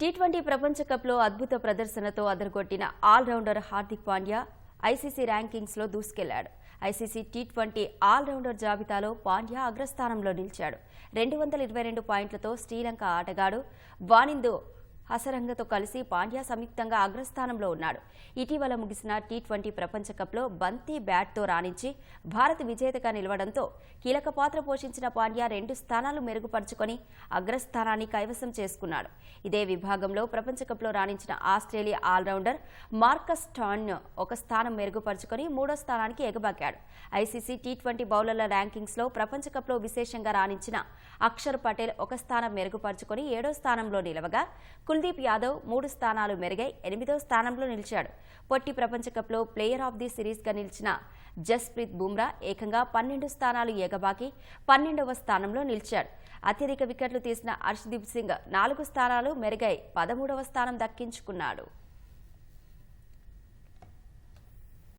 T twenty ప్రపంచ కప్లో అద్భుత ప్రదర్శనతో అదరగొట్టిన ఆల్రౌండర్ హార్దిక్ పాండ్యా ఐసీసీ ర్యాంకింగ్స్లో దూసుకెళ్ళాడు. ICC T twenty all rounder జాబితాలో పాండ్యా అగ్రస్థానంలో నిలిచాడు. రెండు వందల ఇరవై రెండు పాయింట్లతో శ్రీలంక ఆటగాడు వానిందు హసరంగతో కలిసి పాండ్యా సంయుక్తంగా అగ్రస్థానంలో ఉన్నాడు. ఇటీవల ముగిసిన టీ ట్వంటీ ప్రపంచ కప్లో బంతి బ్యాట్తో రాణించి భారత్ విజేతగా నిలవడంతో కీలక పాత్ర పోషించిన పాండ్యా రెండు స్థానాలు మెరుగుపరుచుకొని అగ్రస్థానాన్ని కైవసం చేసుకున్నాడు. ఇదే విభాగంలో ప్రపంచ కప్లో రాణించిన ఆస్ట్రేలియా ఆల్రౌండర్ మార్కస్ టాన్ ఒక స్థానం మెరుగుపరుచుకొని మూడో స్థానానికి ఎగబాకాడు. ఐసీసీ టీ ట్వంటీ బౌలర్ల ర్యాంకింగ్స్లో ప్రపంచ కప్లో విశేషంగా రాణించిన అక్షర్ పటేల్ ఒక స్థానం మెరుగుపరుచుకొని ఏడో స్థానంలో నిలవగా కుల్దీప్ యాదవ్ మూడు స్థానాలు మెరుగై ఎనిమిదో స్థానంలో నిలిచాడు. పొట్టి ప్రపంచ కప్లో ప్లేయర్ ఆఫ్ ది సిరీస్గా నిలిచిన జస్ప్రీత్ బుమ్రా ఏకంగా పన్నెండు స్థానాలు ఎగబాకి పన్నెండవ స్థానంలో నిలిచాడు. అత్యధిక వికెట్లు తీసిన హర్షదీప్ సింగ్ నాలుగు స్థానాలు మెరుగై పదమూడవ స్థానం దక్కించుకున్నాడు.